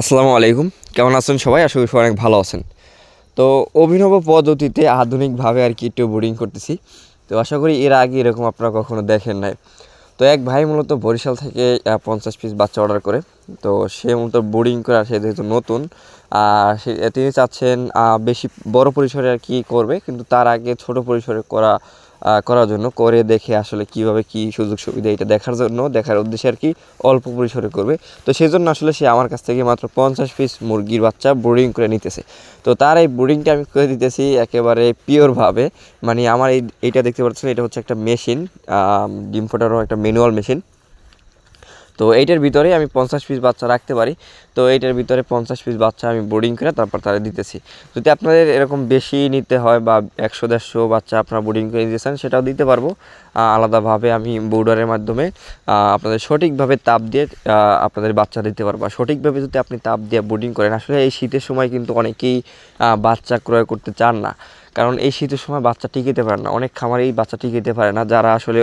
আসসালামু আলাইকুম। কেমন আছেন সবাই? আশা করি সবাই অনেক ভালো আছেন। তো অভিনব পদ্ধতিতে আধুনিকভাবে আর কি একটু বোর্ডিং করতেছি। তো আশা করি এর আগে এরকম আপনারা কখনো দেখেন নাই। তো এক ভাই মূলত বরিশাল থেকে পঞ্চাশ পিস বাচ্চা অর্ডার করে। তো সে মূলত বোর্ডিং করে সে যেহেতু নতুন আর সে, তিনি চাচ্ছেন বেশি বড় পরিসরে আর কি করবে। কিন্তু তার আগে ছোট পরিসরে করা করার জন্য, করে দেখে আসলে কীভাবে কি সুযোগ সুবিধা এটা দেখার জন্য, দেখার উদ্দেশ্যে আর কি অল্প পরিসরে করবে। তো সেই জন্য আসলে সে আমার কাছ থেকে মাত্র পঞ্চাশ পিস মুরগির বাচ্চা বোর্ডিং করে নিতেছে। তো তার এই বোর্ডিংটা আমি করে দিতেছি একেবারে পিওরভাবে মানে আমার এই, এইটা দেখতে পাচ্ছেন, এটা হচ্ছে একটা মেশিন ডিম ফোটারও একটা ম্যানুয়াল মেশিন তো এইটার ভিতরে আমি পঞ্চাশ পিস বাচ্চা রাখতে পারি। তো এইটার ভিতরে পঞ্চাশ পিস বাচ্চা আমি বোর্ডিং করে তারপর তারা দিতেছি। যদি আপনাদের এরকম বেশি নিতে হয় বা একশো, দেড়শো বাচ্চা আপনারা বোর্ডিং করে দিতে চান, সেটাও দিতে পারব। আলাদাভাবে আমি বোর্ডারের মাধ্যমে আপনাদের সঠিকভাবে তাপ দিয়ে আপনাদের বাচ্চা দিতে পারব। সঠিকভাবে যদি আপনি তাপ দিয়ে বোর্ডিং করেন, আসলে এই শীতের সময় কিন্তু অনেকেই বাচ্চা ক্রয় করতে চান না। কারণ এই শীতের সময় বাচ্চা টিকিতে পারে না। অনেক খামারেই বাচ্চা টিকিতে পারে না। যারা আসলে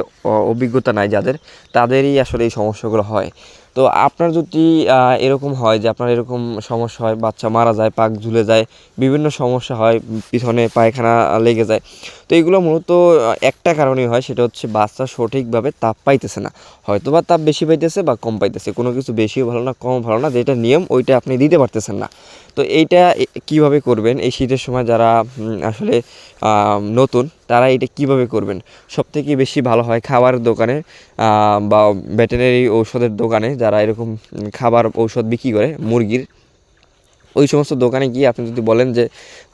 অভিজ্ঞতা নাই যাদের, তাদেরই আসলে এই সমস্যাগুলো হয়। তো আপনার যদি এরকম হয় যে আপনার এরকম সমস্যা হয়, বাচ্চা মারা যায়, পাক ঝুলে যায়, বিভিন্ন সমস্যা হয়, পিছনে পায়খানা লেগে যায়, তো এগুলো মূলত একটা কারণেই হয়, সেটা হচ্ছে বাচ্চা সঠিকভাবে তাপ পাইতেছে না। হয়তো বা তাপ বেশি পাইতেছে বা কম পাইতেছে, কোনো কিছু বেশিও ভালো না কম ভালো না, যেটা নিয়ম ওইটা আপনি দিতে পারতেছেন না। তো এইটা কীভাবে করবেন? এই শীতের সময় যারা আসলে নতুন তারা এটা কীভাবে করবেন? সবথেকে বেশি ভালো হয় খাবার দোকানে বা ভেটেরিনারি ঔষধের দোকানে যারা এরকম খাবার ঔষধ বিক্রি করে, মুরগির, ওই সমস্ত দোকানে গিয়ে আপনি যদি বলেন যে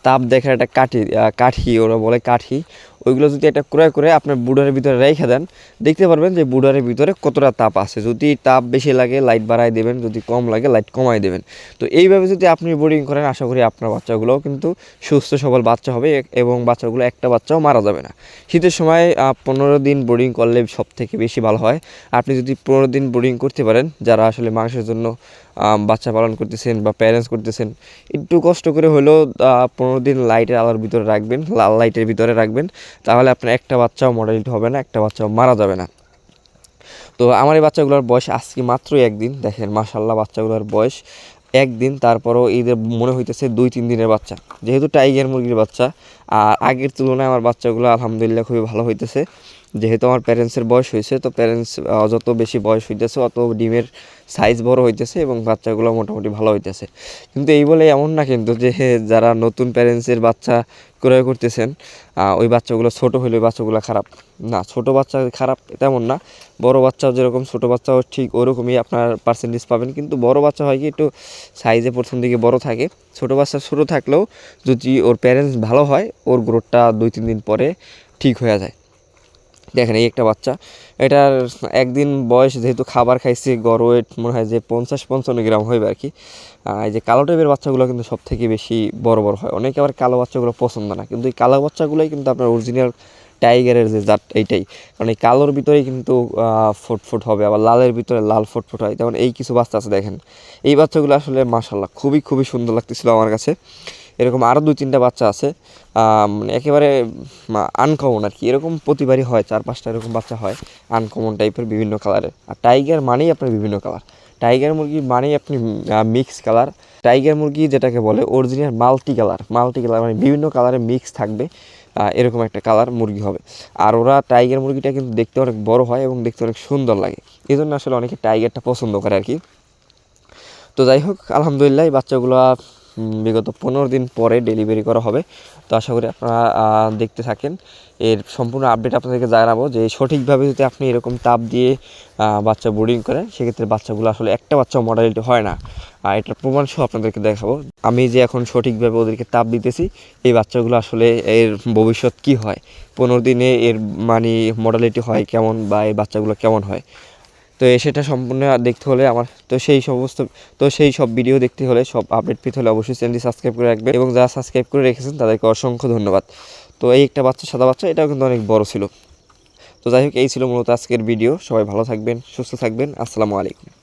তাপ দেখার একটা কাঠি কাঠি, ওরা বলে কাঠি ওইগুলো যদি একটা ক্রয় করে আপনার বুডারের ভিতরে রেখে দেন, দেখতে পারবেন যে বুডারের ভিতরে কতটা তাপ আছে। যদি তাপ বেশি লাগে লাইট বাড়ায় দেবেন, যদি কম লাগে লাইট কমায় দেবেন। তো এইভাবে যদি আপনি বোর্ডিং করেন, আশা করি আপনার বাচ্চাগুলোও কিন্তু সুস্থ, সবল বাচ্চা হবে এবং বাচ্চাগুলো একটা বাচ্চাও মারা যাবে না। শীতের সময় পনেরো দিন বোর্ডিং করলে সব থেকে বেশি ভালো হয়। আপনি যদি পনেরো দিন বোর্ডিং করতে পারেন, যারা আসলে মাংসের জন্য বাচ্চা পালন করতেছেন বা প্যারেন্টস করতেছেন, একটু কষ্ট করে হলেও পনেরো দিন লাইটের আলোর ভিতরে রাখবেন, লাল লাইটের ভিতরে রাখবেন। তাহলে আপনার একটা বাচ্চাও মডেল হবে না, একটা বাচ্চাও মারা যাবে না। তো আমার এই বাচ্চাগুলোর বয়স আজকে মাত্রই একদিন, দেখেন মাশাল্লাহ বাচ্চাগুলোর বয়স একদিন, তারপরও এদের মনে হইতেছে দুই, তিন দিনের বাচ্চা। যেহেতু টাইগার মুরগির বাচ্চা, আর আগের তুলনায় আমার বাচ্চাগুলো আলহামদুলিল্লাহ খুবই ভালো হইতেছে। যেহেতু আমার প্যারেন্টসের বয়স হয়েছে, তো প্যারেন্টস যত বেশি বয়স হইতেছে, অত ডিমের সাইজ বড় হইতেছে এবং বাচ্চাগুলো মোটামুটি ভালো হইতেছে। কিন্তু এই বলে এমন না কিন্তু যে যারা নতুন প্যারেন্টসের বাচ্চা ক্রয় করতেছেন ওই বাচ্চাগুলো ছোট হলে ওই বাচ্চাগুলো খারাপ। না, ছোট বাচ্চা খারাপ তেমন না। বড় বাচ্চাও যেরকম, ছোট বাচ্চাও ঠিক ওরকমই আপনার পার্সেন্টেজ পাবেন। কিন্তু বড় বাচ্চা হয় কি, একটু সাইজে প্রথম দিকে বড় থাকে। ছোট বাচ্চা ছোট থাকলেও যদি ওর প্যারেন্টস ভালো হয়, ওর গ্রোথটা দুই, তিন দিন পরে ঠিক হয়ে যায়। দেখেন এই একটা বাচ্চা। এটার একদিন বয়স যেহেতু খাবার খাইছে গড় ওয়েট মনে হয় যে পঞ্চাশ পঞ্চান্ন গ্রাম হইবে আর কি। এই যে কালো টাইপের বাচ্চাগুলো কিন্তু সব থেকে বেশি বড় বড় হয়। অনেকে আবার কালো বাচ্চাগুলো পছন্দ না। কিন্তু এই কালো বাচ্চাগুলোই কিন্তু আপনার অরিজিনাল টাইগারের যে জাত এইটাই। কারণ এই কালোর ভিতরেই কিন্তু ফুটফুট হবে, আবার লালের ভিতরে লাল ফুটফুট হয়। যেমন এই কিছু বাচ্চা আছে দেখেন। এই বাচ্চাগুলো আসলে মাশাল্লাহ খুবই খুবই সুন্দর লাগতেছিল আমার কাছে। এরকম আরও দুই, তিনটা বাচ্চা আছে মানে একেবারে আনকমন আর কি। এরকম প্রতিবারই হয়, চার পাঁচটা এরকম বাচ্চা হয় আনকমন টাইপের বিভিন্ন কালারের আর টাইগার মানেই আপনার বিভিন্ন কালার টাইগার মুরগি মানেই আপনি মিক্স কালার টাইগার মুরগি যেটাকে বলে original multi colour multi colour মানে বিভিন্ন কালারের মিক্স থাকবে এরকম একটা কালার মুরগি হবে। আর ওরা টাইগার মুরগিটা কিন্তু দেখতে অনেক বড় হয় এবং দেখতে অনেক সুন্দর লাগে। এই জন্য আসলে অনেকে টাইগারটা পছন্দ করে আর কি। তো যাই হোক, আলহামদুলিল্লাহ বাচ্চাগুলো বিগত পনেরো দিন পরে ডেলিভারি করা হবে। তো আশা করি আপনারা দেখতে থাকেন। এর সম্পূর্ণ আপডেট আপনাদেরকে জানাব যে সঠিকভাবে যদি আপনি এরকম তাপ দিয়ে বাচ্চা বোর্ডিং করেন, সেক্ষেত্রে বাচ্চাগুলো আসলে একটা বাচ্চা মডেলিটি হয় না। আর এটার প্রমাণ সহ আপনাদেরকে দেখাবো। আমি যে এখন সঠিকভাবে ওদেরকে তাপ দিতেছি, এই বাচ্চাগুলো আসলে এর ভবিষ্যৎ কি হয়? পনেরো দিনে এর মানে মডেলিটি হয় কেমন বা এই বাচ্চাগুলো কেমন হয়? তো সেটা সম্পূর্ণ দেখতে হলে আমার, তো সেই সমস্ত, তো সেই সব ভিডিও দেখতে হলে, সব আপডেট পেতে হলে অবশ্যই চ্যানেলটি সাবস্ক্রাইব করে রাখবেন এবং যারা সাবস্ক্রাইব করে রেখেছেন তাদেরকে অসংখ্য ধন্যবাদ। তো এই একটা বাচ্চা, সাদা বাচ্চা, এটাও কিন্তু অনেক বড় ছিল। তো যাই হোক, এই ছিল মূলত আজকের ভিডিও সবাই ভালো থাকবেন, সুস্থ থাকবেন। আসসালামু আলাইকুম।